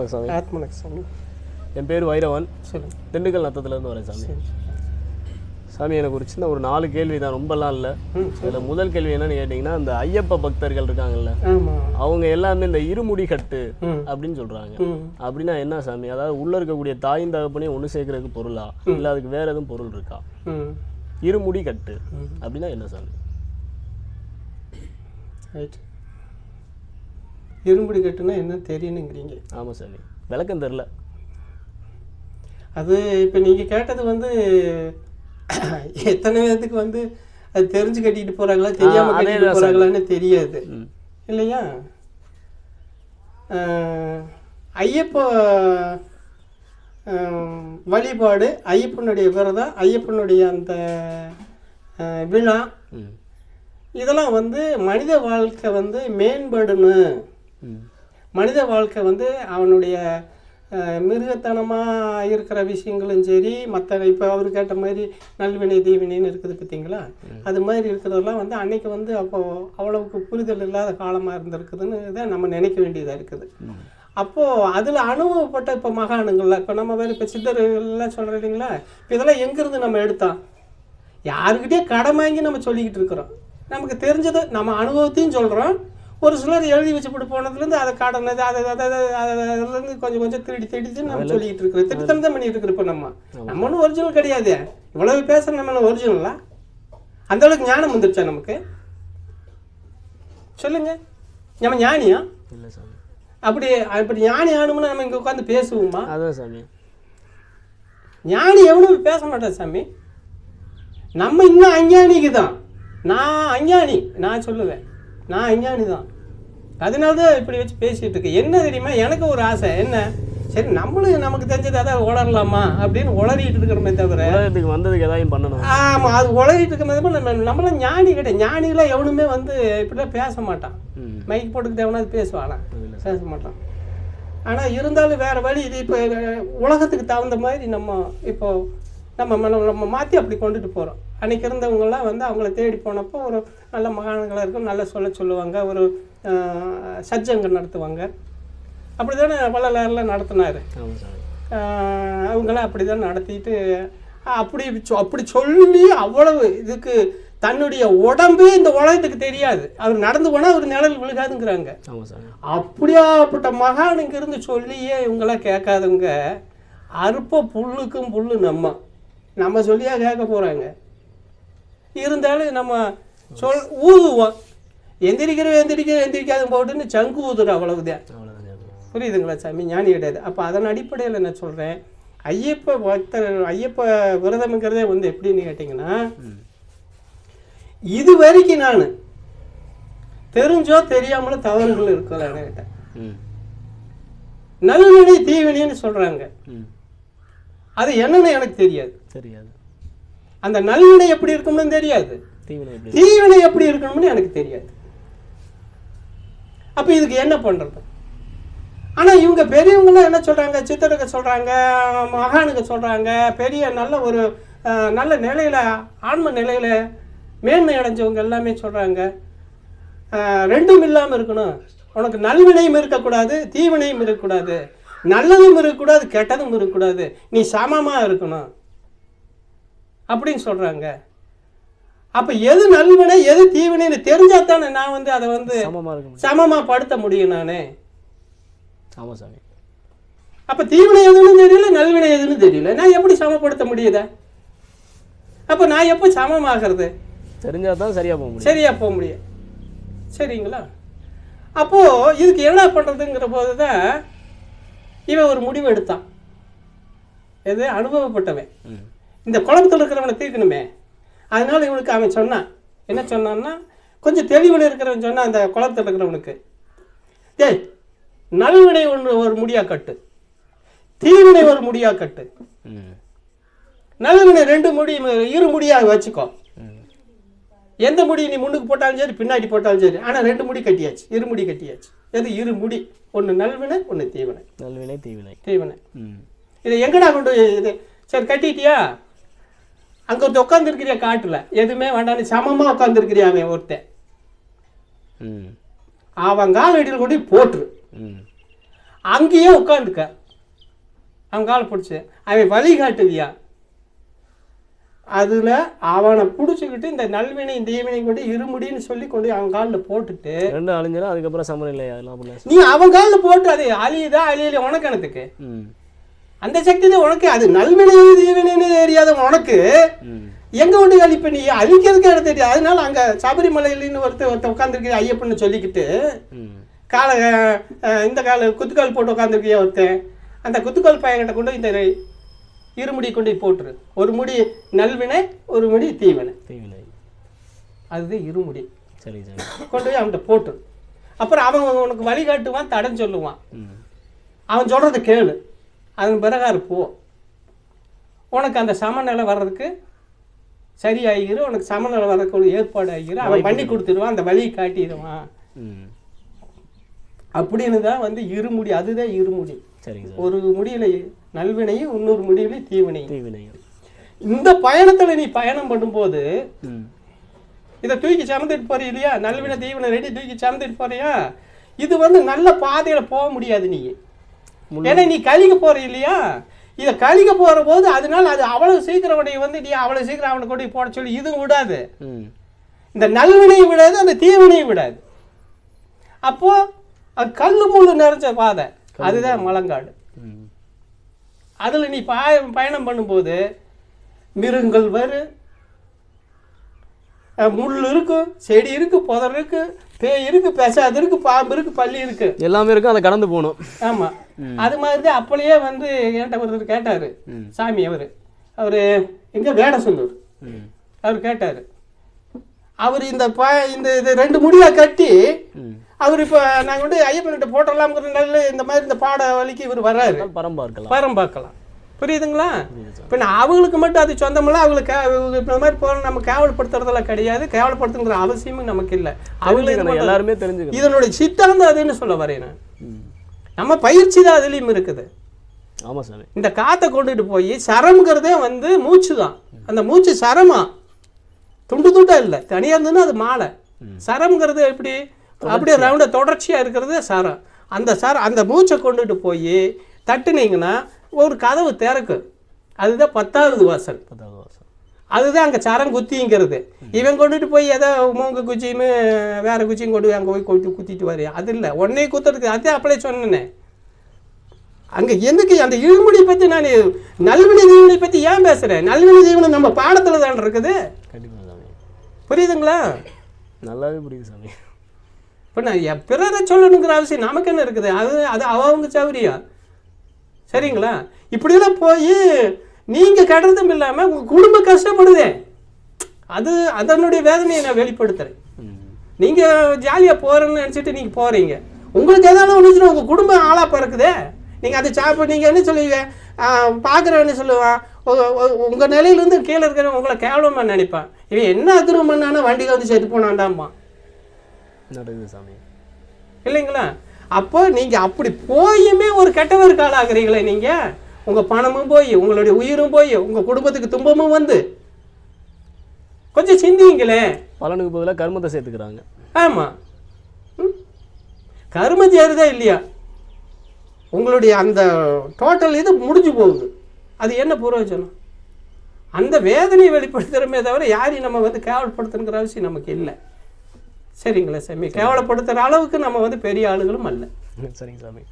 வணக்கம் சாமி ஆத்மனக்கு சாமி என் பேர் வைரவன். சொல்லுங்க. திண்டுக்கல் நத்தத்துலேருந்து வரேன் சாமி. சாமி எனக்கு ஒரு சின்ன ஒரு நாலு கேள்வி தான். ரொம்பலாம் இல்லை. இதில் முதல் கேள்வி என்னன்னு கேட்டிங்கன்னா இந்த ஐயப்ப பக்தர்கள் இருக்காங்கல்ல அவங்க எல்லாமே இந்த இருமுடி கட்டு அப்படின்னு சொல்கிறாங்க அப்படின்னா என்ன சாமி? அதாவது உள்ள இருக்கக்கூடிய தாயும் தகப்பனையும் ஒன்று சேர்க்கறதுக்கு பொருளா? இல்லை அதுக்கு வேற எதுவும் பொருள் இருக்கா? இருமுடி கட்டு. அப்படின்னா என்ன சாமி? ரைட் இரும்புடி கட்டுனா என்ன தெரியணுங்கிறீங்க ஆமாம் சாமி. விளக்கம் தெரில. அது இப்போ நீங்கள் கேட்டது வந்து எத்தனை பேர்த்துக்கு வந்து அது தெரிஞ்சு கட்டிட்டு போகிறாங்களா தெரியாமல் கட்டிட்டு. போகிறாங்களான்னு தெரியாது. இல்லையா? ஐயப்ப வழிபாடு ஐயப்பனுடைய விரதம் ஐயப்பனுடைய அந்த விழா. இதெல்லாம் வந்து மனித வாழ்க்கை வந்து மேம்படணும். மனித வாழ்க்கை வந்து அவனுடைய மிருகத்தனமாக இருக்கிற விஷயங்களும் சரி மற்ற இப்போ அவர் கேட்ட மாதிரி நல்வினை தீவினைன்னு இருக்குது பார்த்தீங்களா அது மாதிரி இருக்கிறதெல்லாம் வந்து அன்னைக்கு வந்து அப்போ அவ்வளவுக்கு புரிதல் இல்லாத காலமாக இருந்திருக்குதுன்னு தான் நம்ம நினைக்க வேண்டியதாக இருக்குது. அப்போது அதில் அனுபவப்பட்ட இப்போ மகானுங்கள்ல இப்போ நம்ம வேறு இப்போ சித்தர்கள்லாம் சொல்கிறோம் இல்லைங்களா? இப்போ இதெல்லாம் எங்கேருந்து நம்ம எடுத்தோம்? யாருக்கிட்டே கடன் வாங்கி நம்ம சொல்லிக்கிட்டு இருக்கிறோம். நமக்கு தெரிஞ்சது நம்ம அனுபவத்தையும் சொல்கிறோம் ஒரு சிலர் எழுதி வச்சுப்பட்டு போனதுலேருந்து அதை கடன் அதை அதை அதை அதை- அதை- அதுலேருந்து கொஞ்சம் கொஞ்சம் திருடி திருடி நம்ம சொல்லிக்கிட்டு இருக்கிறோம். திருத்தம் தான் பண்ணிட்டு இருக்கிறோம் நம்ம. நம்ம ஒன்றும் ஒரிஜினல் கிடையாது. இவ்வளவு பேசுகிற நம்ம ஒரிஜினலா அந்த அளவுக்கு ஞானம் வந்துருச்சா நமக்கு? சொல்லுங்க. நம்ம ஞானியா? இல்லை சாமி. அப்படி அப்படி ஞானி ஆணும்னா நம்ம இங்கே உட்காந்து பேசுவோமா? அதான் சாமி. ஞானி எவனும் பேச மாட்டேன் சாமி. நம்ம இன்னும் அஞ்ஞானிக்கு தான். நான் அஞ்ஞானி. நான் சொல்லுவேன். நான் அஞ்ஞானி தான். அதனால தான் இப்படி வச்சு பேசிகிட்டு இருக்கு என்ன தெரியுமா? எனக்கு ஒரு ஆசை. என்ன? சரி நம்மளும் நமக்கு தெரிஞ்சதை அதான் உளரலாமா? அப்படின்னு உளறிட்டு இருக்கிறோமே தவிர உலகத்துக்கு வந்ததுக்கு ஏதாவது பண்ணணும்? ஆமாம் அது உளறிட்டு இருக்கிறது நம்ம நம்மளாம் ஞானி கிடையாது. ஞானிகளாம் எவனுமே வந்து இப்படிலாம் பேச மாட்டான். மைக் போட்டுக்கிட்டு எவனாவது பேசுவானா? பேச மாட்டான். ஆனால் இருந்தாலும் வேறு வழி இது. இப்போ உலகத்துக்கு தகுந்த மாதிரி நம்ம இப்போ நம்ம நம்ம மாற்றி அப்படி கொண்டுட்டு போகிறோம் அன்றைக்கி இருந்தவங்கெல்லாம் வந்து அவங்கள தேடி போனப்போ ஒரு நல்ல மகான்களாக இருக்கும். நல்ல சொல்ல சொல்லுவாங்க. ஒரு சத்சங்கம் நடத்துவாங்க. அப்படி தானே வள்ளலாரில் நடத்தினார். அவங்களாம் அப்படி தான் நடத்திட்டு அப்படி அப்படி சொல்லி அவ்வளவு இதுக்கு தன்னுடைய உடம்பே இந்த உலகத்துக்கு தெரியாது. அவர் நடந்து போனால் ஒரு நிழல் விழுகாதுங்கிறாங்க. அப்படியாப்பட்ட மகானுங்க இருந்து சொல்லியே இவங்களாம் கேட்காதவங்க அற்ப புல்லுக்கும் புல்லு நம்ம. நம்ம சொல்லியா கேட்க போகிறாங்க இருந்தாலும் நம்ம சொல் ஊதுவோம். எந்திரிக்கிற எந்திரிக்கிற எந்திரிக்காத போட்டுன்னு சங்கு ஊதுறோம் அவ்வளவுதான். புரியுதுங்களா சாமி? ஞானி கிடையாது. அப்போ அதன் அடிப்படையில் நான் சொல்கிறேன் ஐயப்ப பக்தர் ஐயப்ப விரதம்ங்கிறதே வந்து எப்படின்னு கேட்டிங்கன்னா இது வரைக்கும் நான் தெரிஞ்சோ தெரியாமலோ தவறுகள் இருக்கல என்கிட்ட ம் நல்வினை தீவினைன்னு சொல்கிறாங்க அது என்னன்னு எனக்கு தெரியாது. தெரியாது. அந்த நல்வினை எப்படி இருக்கும்னு தெரியாது. தீவினை எப்படி தீவினை எப்படி இருக்கணும்னு எனக்கு தெரியாது. அப்போ இதுக்கு என்ன பண்ணுறது ஆனால் இவங்க பெரியவங்களாம் என்ன சொல்கிறாங்க சித்தருக்கு சொல்கிறாங்க மகானுக்கு சொல்கிறாங்க பெரிய நல்ல ஒரு நல்ல நிலையில் ஆன்ம நிலையில் மேன்மை அடைஞ்சவங்க எல்லாமே சொல்கிறாங்க ரெண்டும் இல்லாமல் இருக்கணும். உனக்கு நல்வினையும் இருக்கக்கூடாது தீவினையும் இருக்கக்கூடாது. நல்லதும் இருக்கக்கூடாது கெட்டதும் இருக்கக்கூடாது. நீ சமமாக இருக்கணும். அப்படின்னு சொல்கிறாங்க அப்போ எது நல்வினை எது தீவினைன்னு தெரிஞ்சால் தானே நான் வந்து அதை வந்து சமமாக படுத்த முடியும் நான். ஆமாம் சாமி. அப்போ தீவினை எதுன்னு தெரியல நல்வினை எதுன்னு தெரியல. நான் எப்படி சமப்படுத்த முடியுதா அப்போ நான் எப்போ சமமாகிறது? தெரிஞ்சால் தான் சரியாக போக முடியும். சரியா போக முடியும். சரிங்களா? அப்போது இதுக்கு என்ன பண்ணுறதுங்கிற போது தான் இவன் ஒரு முடிவு எடுத்தான். எது? அனுபவப்பட்டவன். இந்த குழப்பத்தில் இருக்கிறவனை தீர்க்கணுமே. அதனால இவனுக்கு அவன் சொன்னான். என்ன சொன்னான்னா கொஞ்சம் தெளிவில் இருக்கிறவன் சொன்னான் அந்த குழப்பத்தில் இருக்கிறவனுக்கு. டேய் நல்வினை ஒன்று ஒரு முடியா கட்டு. தீவினை ஒரு முடியா கட்டு. ம். நல்வினை ரெண்டு முடி இரு முடியாக வச்சுக்கோ. எந்த முடி நீ முன்னுக்கு போட்டாலும் சரி பின்னாடி போட்டாலும் சரி. ஆனால் ரெண்டு முடி கட்டியாச்சு இரு முடி கட்டியாச்சு. எது இரு முடி ஒன்று நல்வினை ஒன்று தீவினை. நல்வினை தீவினை. தீவினை. ம். இதை எங்கடா கொண்டு இது? சரி கட்டிட்டியா? அங்கே ஒருத்தர் உட்காந்துருக்கிறியா காட்டில்? எதுவுமே வேண்டாம் சமமாக உட்காந்துருக்கிறியா அவன் ஒருத்தன். ம். அவன் கால் அடியில் கொண்டு போட்டுரு. ம். அங்கேயே உட்காந்துக்க அவன் காலை பிடிச்சி அவன் வழிகாட்டுவியா அதில் அவனை பிடிச்சிக்கிட்டு இந்த நல்வினை தீவினை கொண்டு இருமுடின்னு சொல்லி கொண்டு அவன் காலில் போட்டுட்டு ரெண்டும் அழிஞ்சிடும் அதுக்கப்புறம் சமநிலை அதெல்லாம் பண்ணல நீ அவன் காலில் போட்டு அது அழியுதா அழியலையா? உனக்கு எனத்துக்கு ம். அந்த சக்தி தான் உனக்கு. அது நல்வினை தீவினைன்னு தெரியாத உனக்கு. எங்க கொண்டு அழிப்ப நீ? அழிக்கிறதுக்கு எனக்கு தெரியாது அதனால அங்க சபரிமலையிலன்னு ஒருத்தர் ஒருத்தர் உட்காந்துருக்கு ஐயப்பன்னு சொல்லிக்கிட்டு காலை இந்த கால குத்துக்கால் போட்டு உட்காந்துருக்கிய ஒருத்தன் அந்த குத்துக்கால் பையன்கிட்ட கொண்டு இந்த இருமுடி கொண்டு போட்டுரு. ஒரு முடி நல்வினை ஒரு முடி தீவினை தீவினை அதுதான் இருமுடி சரி சரி. கொண்டு போய் அவன்கிட்ட போட்டுரு. அப்புறம் அவன் உனக்கு வழிகாட்டுவான் தடம் சொல்லுவான். ம். அவன் சொல்கிறத கேளு. அதன் பிறகாரு போ. உனக்கு அந்த சமநிலை வர்றதுக்கு சரியாகிரு உனக்கு சமநிலை வர்றதுக்கு ஒரு ஏற்பாடு ஆகிரு அவன் பண்ணி கொடுத்துருவான் அந்த வழியை காட்டிடுவான். அப்படின்னு தான் வந்து இருமுடி அதுதான் இருமுடி சார். ஒரு முடியில நல்வினையும் இன்னொரு தீவினையும். தீவினை இந்த பயணத்துல நீ பயணம் பண்ணும்போது இதை தூக்கி சமந்துட்டு போறிய? இல்லையா நல்வினை தீவினை ரெடி தூக்கி சமந்துட்டு போறியா? இது வந்து நல்ல பாதையில போக முடியாது நீ. ஏன்னா நீ கழிக்க போற இல்லையா? இதை கழிக்க போற போது அதனால அது அவ்வளவு சீக்கிரம் உடைய வந்து நீ அவ்வளவு சீக்கிரம் அவனை கொண்டு போட சொல்லி இதுவும் விடாது. இந்த நல்வினையும் விடாது அந்த தீவினையும் விடாது. அப்போ கல்லு முள்ளு நிறைஞ்ச பாதை. அதுதான் மலங்காடு. அதில் நீ பாய பயணம் பண்ணும்போது மிருகங்கள் வரும் முள் இருக்கும் செடி இருக்கு புதர் இருக்கு பேய் இருக்கு பெசாது இருக்கு பாம்பு இருக்கு பள்ளி இருக்கு. எல்லாமே இருக்கும் அதை கடந்து போகணும் ஆமா. அது மாதிரி தான் அப்பளையே வந்து என்கிட்ட ஒருத்தர் கேட்டாரு. சாமி அவரு. அவரு எங்க வேடசந்தூர். அவர் கேட்டாரு. அவர் இந்த ப இந்த இது ரெண்டு முடியா கட்டி அவர் இப்போ நாங்கள் வந்து ஐயப்பன்கிட்ட போட்டலாம்ங்கிற நல்ல இந்த மாதிரி இந்த பாட வழிக்கு இவர் வர்றாரு. பரம் பார்க்கலாம். பரம் பார்க்கலாம். புரியுதுங்களா? புரியுது சார். இப்போ நான் அவங்களுக்கு மட்டும் அது சொந்தமெல்லாம் அவங்களுக்கு இந்த மாதிரி போகிற நம்ம கேவலப்படுத்துறதெல்லாம் கிடையாது. கேவலப்படுத்துங்கிற அவசியமும் நமக்கு இல்லை. அவங்களுக்கு எல்லாருமே தெரிஞ்சுக்கணும். இதனுடைய சித்தாந்தம் அதுன்னு சொல்ல வரேன் நான். நம்ம பயிற்சி தான் அதுலேயும் இருக்குது. ஆமாம் சாமி இந்த காற்றை கொண்டுட்டு போய் சரம்ங்கிறதே வந்து மூச்சு தான். அந்த மூச்சு சரமா. துண்டு துண்டா இல்லை. தனியாக இருந்ததுன்னா அது மாலை. சரம்ங்கிறது எப்படி? அப்படியே ரவுண்டாக தொடர்ச்சியாக இருக்கிறது சரம் அந்த சரம் அந்த மூச்சை கொண்டுட்டு போய் தட்டுனீங்கன்னா ஒரு கதவு திறக்கும் அதுதான் பத்தாவது வாசல். பத்தாவது வருஷம் அதுதான் அங்கே சரம் குத்திங்கிறது. இவன் கொண்டுட்டு போய் ஏதோ மூங்க குச்சியும் வேற குச்சியும் கொண்டு அங்கே போய் கொட்டி குத்திட்டு வரையா அது இல்லை. உடனே குத்துறதுக்கு அதே அப்படியே சொன்னேனே. அங்கே எதுக்கு அந்த இழுமுடி பற்றி நான் நல்வினை தீவனை பற்றி ஏன் பேசுகிறேன் நல்வினை தீவனம் நம்ம பாடத்தில் தான் இருக்குது. புரியுதுங்களா? நல்லாவே புரியுது சாமி. இப்போ நான் பிறரை சொல்லணுங்கிற அவசியம் நமக்கு என்ன இருக்குது? அது அது அவங்க சௌரியா சரிங்களா? இப்படியெல்லாம் போய் நீங்கள் கெடுறதும் இல்லாமல் உங்கள் குடும்பம் கஷ்டப்படுதே. அது அதனுடைய வேதனையை நான் வெளிப்படுத்துகிறேன் நீங்கள் ஜாலியாக போகிறேன்னு நினச்சிட்டு நீங்கள் போகிறீங்க உங்களுக்கு எதாவது ஒன்றுச்சுன்னா உங்கள் குடும்பம் ஆளாக பிறக்குதே. நீங்கள் அதை சாப்பிட நீங்கள் என்ன சொல்லுவீங்க? பார்க்குறவன் என்ன சொல்லுவான். உங்கள் நிலையிலேருந்து கீழே இருக்கிறவன் உங்களை கேவலமாக நினைப்பான். இவன் என்ன அக்கிரமம் பண்ணானா வண்டியில் வந்து செத்து போனான்டாம்மா நடக்குது சாமி. இல்லைங்களா? அப்போ நீங்கள் அப்படி போயுமே ஒரு கெட்டவருக்கு ஆளாகிறீங்களே நீங்கள் உங்கள் பணமும் போய் உங்களுடைய உயிரும் போய் உங்கள் குடும்பத்துக்கு துன்பமும் வந்து. கொஞ்சம் சிந்திங்களே. பலனுக்கு பதிலாக கர்மத்தை சேர்த்துக்கிறாங்க. ஆமாம் கரும சேருதா இல்லையா? உங்களுடைய அந்த டோட்டல் இது முடிஞ்சு போகுது. அது என்ன பிரயோஜனம் அந்த வேதனையை வெளிப்படுத்துகிறோமே தவிர யாரையும் நம்ம வந்து கேவலப்படுத்தணுங்கிற அவசியம் நமக்கு இல்லை. சரிங்களா சாமி? கேவலப்படுத்துகிற அளவுக்கு நம்ம வந்து பெரிய ஆளுகளும் அல்ல. சரிங்க சாமி.